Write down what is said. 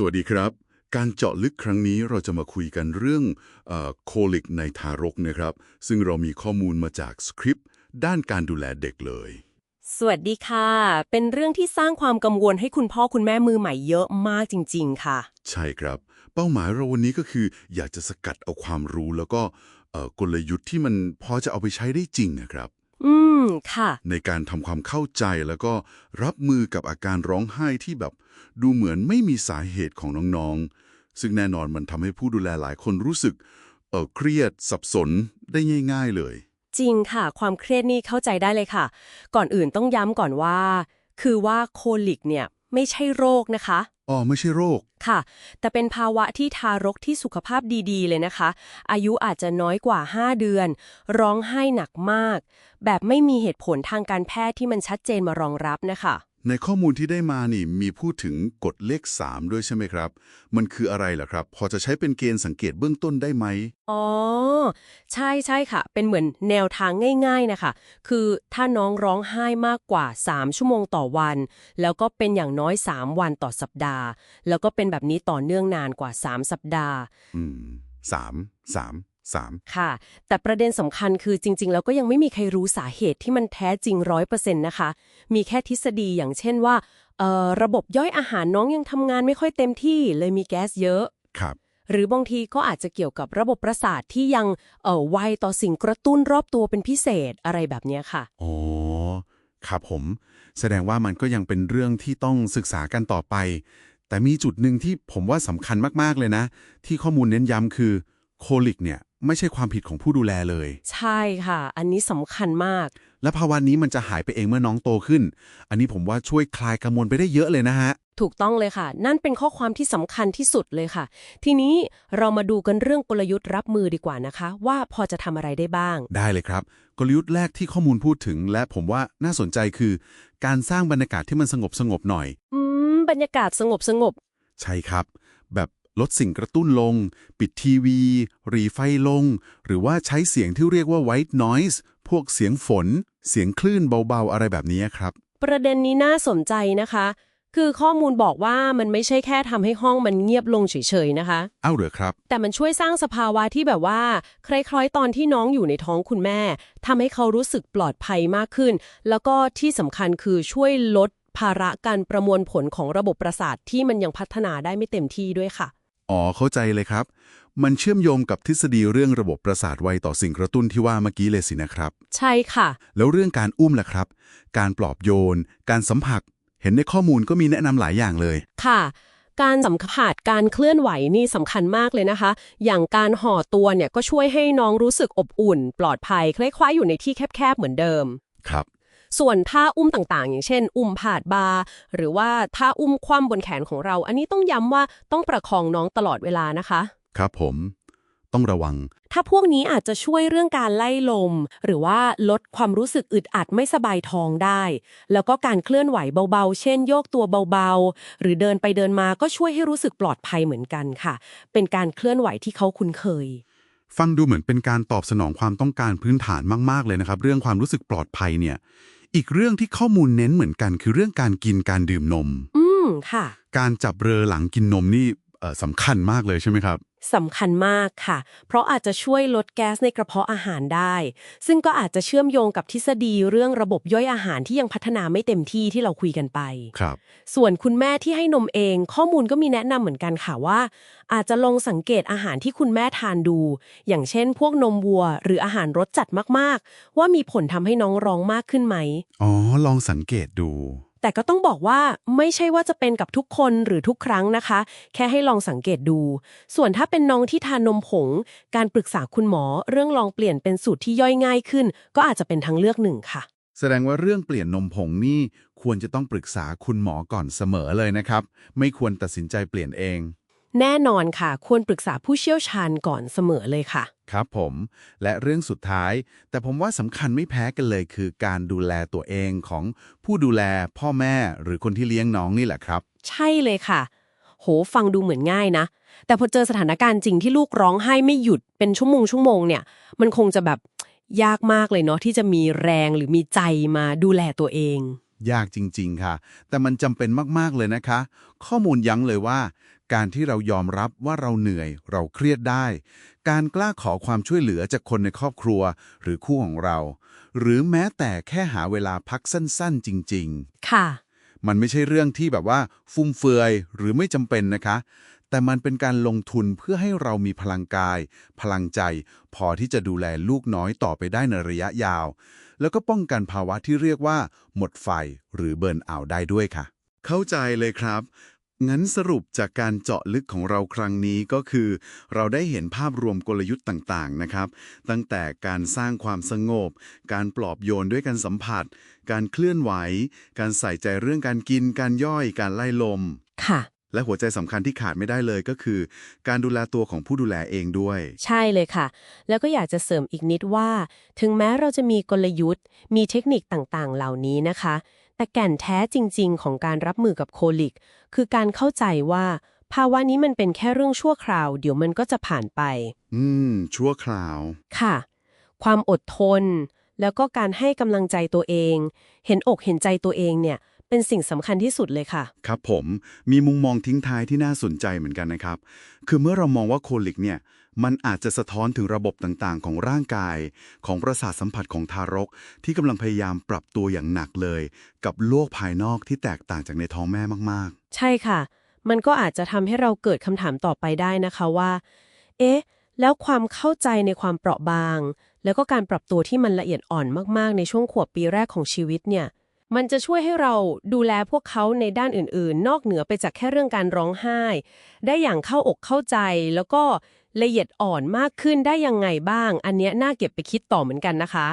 สวัสดีครับ การเจาะลึกครั้งนี้เราจะมาคุยกันเรื่องโคลิกในทารกนะครับ ซึ่งเรามีข้อมูลมาจากสคริปต์ด้านการดูแลเด็กเลย สวัสดีค่ะ เป็นเรื่องที่สร้างความกังวลให้คุณพ่อคุณแม่มือใหม่เยอะมากจริง ๆ ค่ะ ใช่ครับ เป้าหมายเราวันนี้ก็คือ อยากจะสกัดเอาความรู้แล้วก็เอ่อกลยุทธ์ที่มันพอจะเอาไปใช้ได้จริงนะครับ อืม ค่ะ ในการทำความเข้าใจแล้วก็รับมือกับอาการร้องไห้ที่แบบดูเหมือนไม่มีสาเหตุของน้องๆ ซึ่งแน่นอนมันทำให้ผู้ดูแลหลายคนรู้สึก เออเครียดสับสนได้ง่าย ๆ เลย จริงค่ะ ความเครียดนี่เข้าใจได้เลยค่ะ ก่อนอื่นต้องย้ำก่อนว่า คือว่าโคลิกเนี่ยไม่ใช่โรคนะคะ อ๋อไม่ใช่โรค ค่ะ แต่เป็นภาวะที่ทารกที่สุขภาพดีๆ เลยนะคะ อายุอาจจะน้อยกว่า 5 เดือน ร้องไห้หนักมาก แบบไม่มีเหตุผลทางการแพทย์ที่มันชัดเจนมารองรับนะคะ ในข้อมูลที่ได้มานี่มีพูดถึงกฎเลข 3 ด้วยใช่ไหมครับ มันคืออะไรล่ะครับ พอจะใช้เป็นเกณฑ์สังเกตเบื้องต้นได้ไหม อ๋อ ใช่ใช่ค่ะ เป็นเหมือนแนวทางง่าย ๆนะคะ คือถ้าน้องร้องไห้มากกว่า 3 ชั่วโมงต่อวัน แล้วก็เป็นอย่างน้อย 3 วันต่อสัปดาห์ แล้วก็เป็นแบบนี้ต่อเนื่องนานกว่า 3 สัปดาห์ อืมสามสาม สามค่ะ แต่ประเด็นสำคัญคือจริง ๆ แล้วก็ยังไม่มีใครรู้สาเหตุที่มันแท้จริงร้อยเปอร์เซ็นต์นะคะ มีแค่ทฤษฎีอย่างเช่นว่าเอ่อระบบย่อยอาหารน้องยังทำงานไม่ค่อยเต็มที่เลยมีแก๊สเยอะครับ หรือบางทีก็อาจจะเกี่ยวกับระบบประสาทที่ยังเอ่อไวต่อสิ่งกระตุ้นรอบตัวเป็นพิเศษอะไรแบบเนี้ยค่ะอ๋อครับผม แสดงว่ามันก็ยังเป็นเรื่องที่ต้องศึกษากันต่อไป แต่มีจุดหนึ่งที่ผมว่าสำคัญมากๆเลยนะ ที่ข้อมูลเน้นย้ำคือโคลิกเนี่ย ไม่ใช่ความผิดของผู้ดูแลเลย ใช่ค่ะ อันนี้สำคัญมาก และภาวะนี้มันจะหายไปเองเมื่อน้องโตขึ้น อันนี้ผมว่าช่วยคลายกังวลไปได้เยอะเลยนะฮะ ถูกต้องเลยค่ะ นั่นเป็นข้อความที่สำคัญที่สุดเลยค่ะ ทีนี้เรามาดูกันเรื่องกลยุทธ์รับมือดีกว่านะคะ ว่าพอจะทำอะไรได้บ้าง ได้เลยครับ กลยุทธ์แรกที่ข้อมูลพูดถึง และผมว่าน่าสนใจคือ การสร้างบรรยากาศที่มันสงบสงบๆหน่อย อืม บรรยากาศสงบสงบใช่ครับ แบบ ลดสิ่งกระตุ้นลง ปิดทีวี รีไฟลง หรือว่าใช้เสียงที่เรียกว่า white noise พวกเสียงฝน เสียงคลื่นเบาๆ อะไรแบบนี้ครับ ประเด็นนี้น่าสนใจนะคะ คือข้อมูลบอกว่ามันไม่ใช่แค่ทำให้ห้องมันเงียบลงเฉยๆนะคะ เอ้าเหรอครับ แต่มันช่วยสร้างสภาวะที่แบบว่าคล้ายๆตอนที่น้องอยู่ในท้องคุณแม่ทำให้เขารู้สึกปลอดภัยมากขึ้น แล้วก็ที่สำคัญคือช่วยลดภาระการประมวลผลของระบบประสาทที่มันยังพัฒนาได้ไม่เต็มที่ด้วยค่ะ อ๋อเข้าใจเลยครับ มันเชื่อมโยงกับทฤษฎีเรื่องระบบประสาทไวต่อสิ่งกระตุ้นที่ว่าเมื่อกี้เลยสินะครับ ใช่ค่ะ แล้วเรื่องการอุ้มล่ะครับ การปลอบโยน การสัมผัสเห็นในข้อมูลก็มีแนะนำหลายอย่างเลย ค่ะ การสัมผัสการเคลื่อนไหวนี่สำคัญมากเลยนะคะ อย่างการห่อตัวเนี่ยก็ช่วยให้น้องรู้สึกอบอุ่น ปลอดภัยคล้ายๆอยู่ในที่แคบๆเหมือนเดิม ครับ ส่วนท่าอุ้มต่างๆ อย่างเช่น อุ้มผาดบาร์หรือว่าท่าอุ้มคว่ำบนแขนของเรา อันนี้ต้องย้ำว่าต้องประคองน้องตลอดเวลานะคะ ครับผม ต้องระวัง ถ้าพวกนี้อาจจะช่วยเรื่องการไล่ลม หรือว่าลดความรู้สึกอึดอัดไม่สบายท้องได้ แล้วก็การเคลื่อนไหวเบาๆ เช่น โยกตัวเบาๆ หรือเดินไปเดินมาก็ช่วยให้รู้สึกปลอดภัยเหมือนกันค่ะ เป็นการเคลื่อนไหวที่เขาคุ้นเคยฟังดูเหมือนเป็นการตอบสนองความต้องการพื้นฐานมาก ๆ เลยนะครับ เรื่องความรู้สึกปลอดภัยเนี่ย อีกเรื่องที่ข้อมูลเน้นเหมือนกันคือเรื่องการกินการดื่มนม อืมค่ะ การจับเรือหลังกินนมนี่เอ่อสำคัญมากเลยใช่ไหมครับ สำคัญมากค่ะ เพราะอาจจะช่วยลดแก๊สในกระเพาะอาหารได้ ซึ่งก็อาจจะเชื่อมโยงกับทฤษฎีเรื่องระบบย่อยอาหารที่ยังพัฒนาไม่เต็มที่ที่เราคุยกันไป ครับ ส่วนคุณแม่ที่ให้นมเอง ข้อมูลก็มีแนะนำเหมือนกันค่ะว่า อาจจะลองสังเกตอาหารที่คุณแม่ทานดู อย่างเช่น พวกนมวัว หรืออาหารรสจัดมากๆ ว่ามีผลทำให้น้องร้องมากขึ้นไหม อ๋อ ลองสังเกตดู แต่ก็ต้องบอกว่าไม่ใช่ว่าจะเป็นกับทุกคนหรือทุกครั้งนะคะ แค่ให้ลองสังเกตดู ส่วนถ้าเป็นน้องที่ทานนมผง การปรึกษาคุณหมอ เรื่องลองเปลี่ยนเป็นสูตรที่ย่อยง่ายขึ้น ก็อาจจะเป็นทางเลือกหนึ่งค่ะ แสดงว่าเรื่องเปลี่ยนนมผงนี่ควรจะต้องปรึกษาคุณหมอก่อนเสมอเลยนะครับ ไม่ควรตัดสินใจเปลี่ยนเอง แน่นอนค่ะ ควรปรึกษาผู้เชี่ยวชาญก่อนเสมอเลยค่ะ ครับผม และเรื่องสุดท้าย แต่ผมว่าสำคัญไม่แพ้กันเลยคือการดูแลตัวเองของผู้ดูแลพ่อแม่หรือคนที่เลี้ยงน้องนี่แหละครับ ใช่เลยค่ะ โหฟังดูเหมือนง่ายนะ แต่พอเจอสถานการณ์จริงที่ลูกร้องไห้ไม่หยุดเป็นชั่วโมงชั่วโมงเนี่ย มันคงจะแบบยากมากเลยเนาะที่จะมีแรงหรือมีใจมาดูแลตัวเอง ยากจริง ๆ ค่ะ แต่มันจำเป็นมาก ๆ เลยนะคะ ข้อมูลยั้งเลยว่า การที่เรายอมรับว่าเราเหนื่อย เราเครียดได้ การกล้าขอความช่วยเหลือจากคนในครอบครัว หรือคู่ของเรา หรือแม้แต่แค่หาเวลาพักสั้นๆ จริง ๆ ค่ะ มันไม่ใช่เรื่องที่แบบว่าฟุ่มเฟือยหรือไม่จำเป็นนะคะ แต่มันเป็นการลงทุนเพื่อให้เรามีพลังกาย พลังใจ พอที่จะดูแลลูกน้อยต่อไปได้ในระยะยาว แล้วก็ป้องกันภาวะที่เรียกว่า หมดไฟหรือเบิร์นเอาท์ได้ด้วยค่ะ เข้าใจเลยครับ งั้นสรุปจากการเจาะลึกของเราครั้งนี้ก็คือ เราได้เห็นภาพรวมกลยุทธ์ต่างๆนะครับ ตั้งแต่การสร้างความสงบ การปลอบโยนด้วยการสัมผัส การเคลื่อนไหว การใส่ใจเรื่องการกิน การย่อย การไล่ลม ค่ะ และหัวใจสำคัญที่ขาดไม่ได้เลยก็คือ การดูแลตัวของผู้ดูแลเองด้วย ใช่เลยค่ะ แล้วก็อยากจะเสริมอีกนิดว่า ถึงแม้เราจะมีกลยุทธ์ มีเทคนิคต่างๆ เหล่านี้นะคะ แต่แก่นแท้จริง ๆ ของการรับมือกับโคลิก คือการเข้าใจว่า ภาวะนี้มันเป็นแค่เรื่องชั่วคราว เดี๋ยวมันก็จะผ่านไป อืม ชั่วคราว ค่ะ ความอดทน แล้วก็การให้กำลังใจตัวเอง เห็นอกเห็นใจตัวเองเนี่ย เป็นสิ่งสำคัญที่สุดเลยค่ะ ครับผมมีมุมมองทิ้งท้ายที่น่าสนใจเหมือนกันนะครับ คือเมื่อเรามองว่าโคลิกเนี่ยมันอาจจะสะท้อนถึงระบบต่างๆ ของร่างกาย ของประสาทสัมผัสของทารก ที่กำลังพยายามปรับตัวอย่างหนักเลย กับโลกภายนอกที่แตกต่างจากในท้องแม่มากใช่ค่ะ มันก็อาจจะทำให้เราเกิดคำถามต่อไปได้นะคะว่า เอ๊ะ แล้วความเข้าใจในความเปราะบาง แล้วก็การปรับตัวที่มันละเอียดอ่อนมากๆ ในช่วงขวบปีแรกของชีวิตเนี่ย มันจะช่วยให้เราดูแลพวกเขาในด้านอื่นๆ นอกเหนือไปจากแค่เรื่องการร้องไห้ ได้อย่างเข้าอกเข้าใจ แล้วก็ละเอียดอ่อนมากขึ้นได้ยังไงบ้าง อันเนี้ยน่าเก็บไปคิดต่อเหมือนกันนะคะ